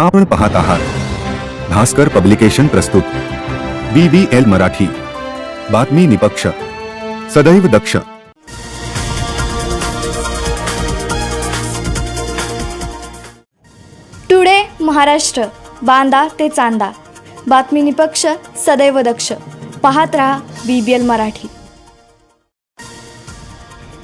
आपण पाहत आहात. भास्कर पब्लिकेशन प्रस्तुत. B B L Marathi. बातमी निपक्ष. सदैव दक्ष. टुडे महाराष्ट्र. बांदा ते चांदा. बातमी निपक्ष सदैव दक्ष. पाहत रहा B B L Marathi.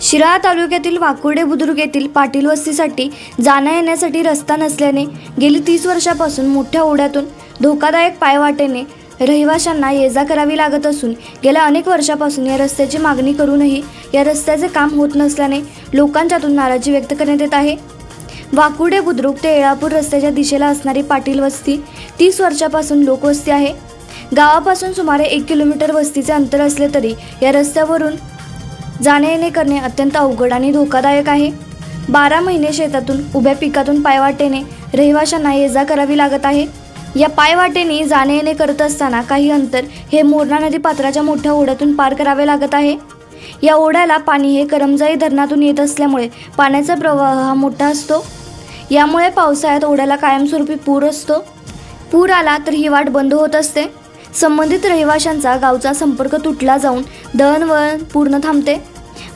Shirala तालुक्यातील वाकुर्डे बुद्रुक येथील पाटील वस्तीसाठी जाण्या येण्यासाठी रस्ता नसल्याने गेली तीस वर्षापासून मोठ्या ओढ्यातून धोकादायक पायवाटेने रहिवाशांना ये जा करावी लागत असून गेल्या अनेक वर्षापासून या रस्त्याची मागणी करूनही या रस्त्याचे काम होत नसल्याने लोकांच्यातून नाराजी व्यक्त करण्यात येत आहे. वाकुडे बुद्रुक ते येळापूर रस्त्याच्या दिशेला असणारी पाटील वस्ती तीस वर्षापासून लोकवस्ती आहे. गावापासून सुमारे एक किलोमीटर वस्तीचे अंतर असले तरी या रस्त्यावरून जाणे येणे करणे अत्यंत अवघड आणि धोकादायक आहे. बारा महिने शेतातून उभ्या पिकातून पायवाटेने रहिवाशांना ये जा करावी लागत आहे. या पायवाटेने जाणे येणे करत असताना काही अंतर हे मोरणा नदी पात्राच्या मोठ्या ओढ्यातून पार करावे लागत आहे. या ओढ्याला पाणी हे करमजाई धरणातून येत असल्यामुळे पाण्याचा प्रवाह हा मोठा असतो. यामुळे पावसाळ्यात ओढ्याला कायमस्वरूपी पूर असतो. पूर आला तर ही वाट बंद होत असते. संबंधित रहिवाशांचा गावचा संपर्क तुटला जाऊन दळणवळण पूर्ण थांबते.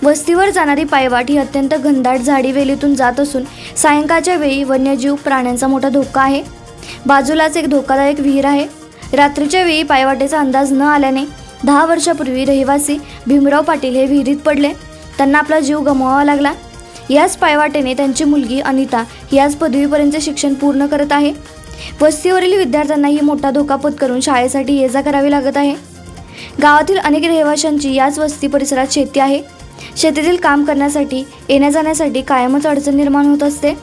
वस्तीवर जाणारी पायवाट ही अत्यंत घनदाट झाडी वेलीतून जात असून सायंकाळच्या वेळी वन्यजीव प्राण्यांचा मोठा धोका आहे. बाजूलाच एक धोकादायक विहीर आहे. रात्रीच्या वेळी पायवाटेचा अंदाज न आल्याने दहा वर्षापूर्वी रहिवासी भीमराव पाटील हे विहिरीत पडले. त्यांना आपला जीव गमवावा लागला. याच पायवाटेने त्यांची मुलगी अनिता याच पदवीपर्यंत शिक्षण पूर्ण करत आहे. वस्तीवरील विद्यार्थ्यांनाही मोठा धोका पत्करून शाळेसाठी ये जा करावी लागत आहे. गावातील अनेक रहिवाशांची याच वस्ती परिसरात शेती आहे. शेतीतील काम करण्यासाठी येण्या जाण्यासाठी कायमच अडचण निर्माण होत असते.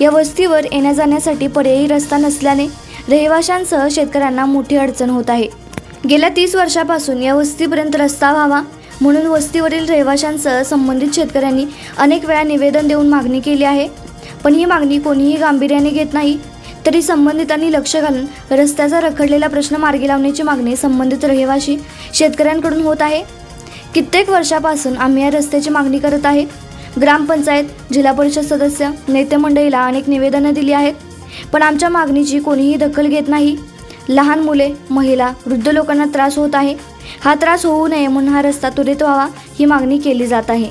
या वस्तीवर येण्या जाण्यासाठी पर्यायी रस्ता नसल्याने रहिवाशांसह शेतकऱ्यांना मोठी अडचण होत आहे. गेल्या तीस वर्षापासून या वस्तीपर्यंत रस्ता व्हावा म्हणून वस्तीवरील रहिवाशांसह संबंधित शेतकऱ्यांनी अनेक वेळा निवेदन देऊन मागणी केली आहे. पण ही मागणी कोणीही गांभीर्याने घेत नाही. तरी संबंधितांनी लक्ष घालून रस्त्याचा रखडलेला प्रश्न मार्गी लावण्याची मागणी संबंधित रहिवाशी शेतकऱ्यांकडून होत आहे. कित्येक वर्षापासून आम्ही या रस्त्याची मागणी करत आहे. ग्रामपंचायत जिल्हा परिषद सदस्य नेते मंडळीला अनेक निवेदनं दिली आहेत. पण आमच्या मागणीची कोणीही दखल घेत नाही. लहान मुले महिला वृद्ध लोकांना त्रास होत आहे. हा त्रास होऊ नये म्हणून हा रस्ता त्वरित व्हावा ही मागणी केली जात आहे.